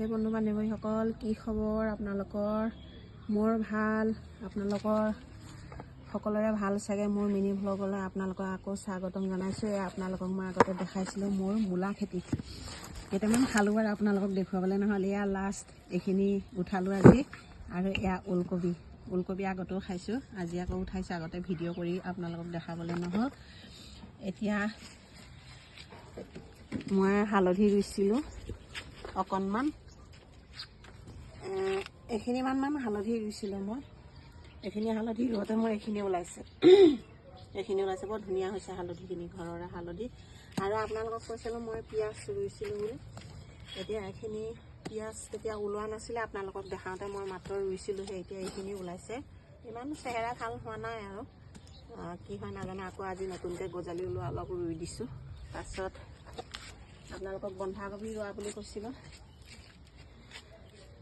সেই বন্ধু বান্ধৱীসকল কি খবৰ আপোনালোকৰ? মোৰ ভাল। আপোনালোকৰ সকলোৰে ভাল চাগে? মোৰ মিনি ভ্লগলৈ আপোনালোকক আকৌ স্বাগতম জনাইছোঁ। এয়া আপোনালোকক মই আগতে দেখাইছিলোঁ মোৰ মূলা খেতি। কেইটামান খালোঁ আৰু আপোনালোকক দেখুৱাবলৈ নহ'ল। এয়া লাষ্ট এইখিনি উঠালোঁ আজি। আৰু এয়া ওলকবি। ওলকবি আগতেও খাইছোঁ আজি আকৌ উঠাইছোঁ। আগতে ভিডিঅ' কৰি আপোনালোকক দেখাবলৈ নহ'ল। এতিয়া মই হালধি ৰুইছিলোঁ অকণমান। এ, এইখিনিমান মান হালধি ৰুইছিলোঁ মই। এইখিনি হালধি ৰুওঁতে মোৰ এইখিনি ওলাইছে। এইখিনি ওলাইছে বৰ ধুনীয়া হৈছে হালধিখিনি ঘৰৰে হালধি। আৰু আপোনালোকক কৈছিলোঁ মই পিঁয়াজ ৰুইছিলোঁ বুলি। এতিয়া এইখিনি পিঁয়াজ তেতিয়া ওলোৱা নাছিলে আপোনালোকক দেখাওঁতে মই মাত্ৰ ৰুইছিলোঁহে এতিয়া এইখিনি ওলাইছে। ইমান চেহেৰা ভাল হোৱা নাই আৰু। কি হয় নাজানো আকৌ আজি নতুনকৈ গজালি ওলোৱা অলপ ৰুই দিছোঁ। তাৰপিছত আপোনালোকক বন্ধাকবি ৰোৱা বুলি কৈছিলোঁ।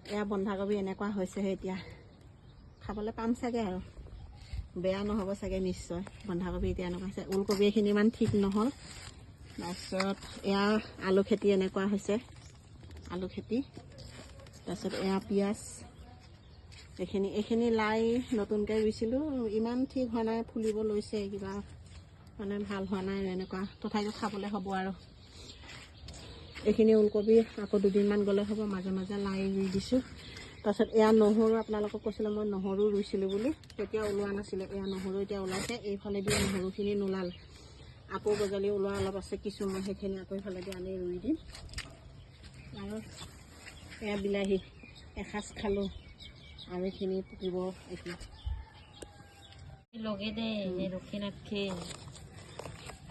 এয়া বন্ধাকবি এনেকুৱা হৈছেহে এতিয়া। খাবলৈ পাম চাগে আৰু। বেয়া নহ'ব চাগে নিশ্চয়। বন্ধাকবি এতিয়া এনেকুৱা হৈছে। ওলকবি এইখিনি ইমান ঠিক নহ'ল। তাৰপিছত এয়া আলু খেতি এনেকুৱা হৈছে। আলু খেতি। তাৰপিছত এয়া পিঁয়াজ। এইখিনি এইখিনি লাই নতুনকৈ ৰুইছিলোঁ। ইমান ঠিক হোৱা নাই। ফুলিব লৈছে। কিবা মানে ভাল হোৱা নাই। এনেকুৱা। তথাপিও খাবলৈ হ'ব আৰু। এইখিনি ওলকবি আকৌ দুদিনমান গ'লে হ'ব মাজে মাজে লাই ৰুই দিছোঁ। তাৰপিছত এয়া নহৰু আপোনালোকক কৈছিলোঁ মই নহৰু ৰুইছিলোঁ বুলি। তেতিয়া ওলোৱা নাছিলে এয়া নহৰু এতিয়া ওলাইছে এইফালেদি নহৰুখিনি নোলাল। আকৌ গজালি ওলোৱা অলপ আছে কিছু মই সেইখিনি আকৌ এইফালেদি আনি ৰুই দিম। আৰু এয়া বিলাহী এসাঁজ খালোঁ। আৰু এইখিনি পকিব এতিয়া লগে দে ৰখি নাথকে।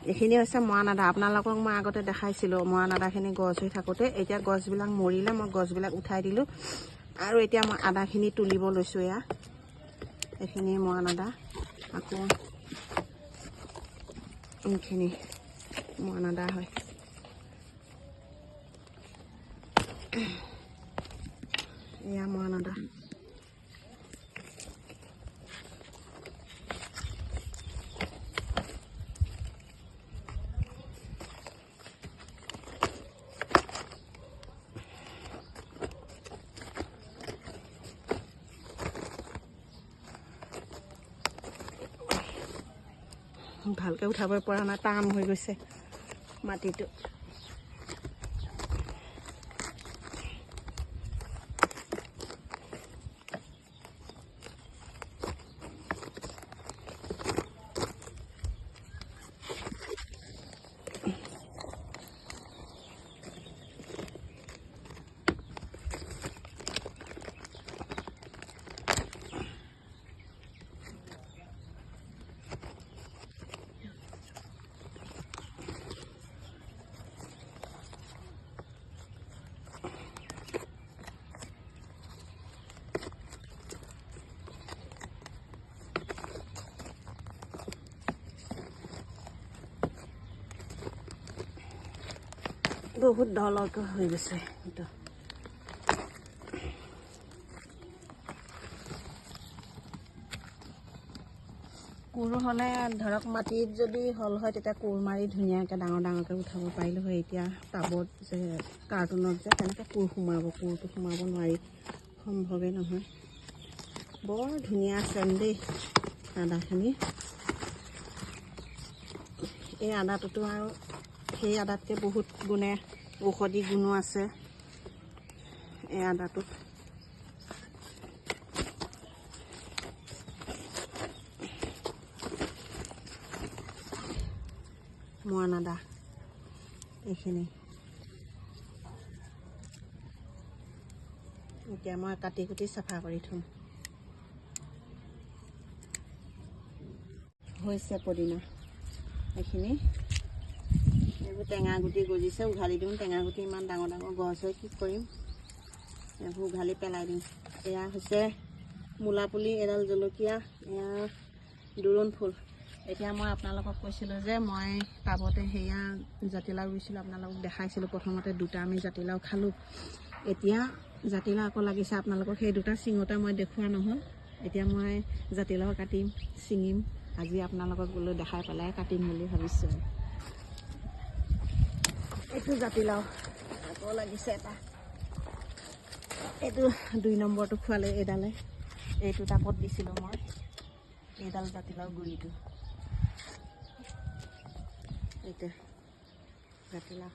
এইখিনি হৈছে মৰাণ আদা আপোনালোকক মই আগতে দেখাইছিলোঁ মৰাণ আদাখিনি গছ হৈ থাকোঁতে। এতিয়া গছবিলাক মৰিলে মই গছবিলাক উঠাই দিলোঁ। আৰু এতিয়া মই আদাখিনি তুলিব লৈছোঁ এয়া। এইখিনি মৰাণ আদা আকৌ এইখিনি মৰাণ আদা হয়। এয়া মৰাণ ভালকৈ উঠাব পৰা নাই টান হৈ গৈছে মাটিটো। বহুত দলকৈ হৈ গৈছে এইটো। কোৰ হ'লে ধৰক মাটিত যদি হ'ল হয় তেতিয়া কোৰ মাৰি ধুনীয়াকৈ ডাঙৰ ডাঙৰকৈ উঠাব পাৰিলোঁ হয়। এতিয়া টাবত যে কাৰ্টুনত যে তেনেকৈ কোৰ সোমাব কোৰটো সোমাব নোৱাৰি। সম্ভৱেই নহয়। বৰ ধুনীয়া আছে দেই আদাখিনি। এই আদাটোতো আৰু সেই আদাতকৈ বহুত গুণে ঔষধি গুণো আছে। এই আদাটোত। মৰাণ আদা এইখিনি। এতিয়া মই কাটি কুটি চাফা কৰি থ'ম। হৈছে পদিনা। এইখিনি এইবোৰ টেঙা গুটি গজিছে উঘালি দিওঁ। টেঙা গুটি ইমান ডাঙৰ ডাঙৰ গছ হয় কি কৰিম? এইবোৰ উঘালি পেলাই দিওঁ। এয়া হৈছে মূলা পুলি এডাল জলকীয়া এয়া দোৰোণ ফুল। এতিয়া মই আপোনালোকক কৈছিলোঁ যে মই টাবতে সেয়া জাতিলাও ৰুইছিলোঁ আপোনালোকক দেখাইছিলোঁ। প্ৰথমতে দুটা আমি জাতিলাও খালোঁ। এতিয়া জাতিলাও আকৌ লাগিছে আপোনালোকক। সেই দুটা চিঙোতে মই দেখুওৱা নহ'ল। এতিয়া মই জাতিলাও কাটিম ছিঙিম। আজি আপোনালোকক বোলো দেখাই পেলাই কাটিম বুলি ভাবিছোঁ। এইটো জাতিলাও আকৌ লাগিছে এটা। এইটো দুই নম্বৰটো খোৱালে এইডালে এইটো টাপত দিছিলোঁ মই। এইডাল জাতিলাও গুৰিটো। এইটো জাতিলাও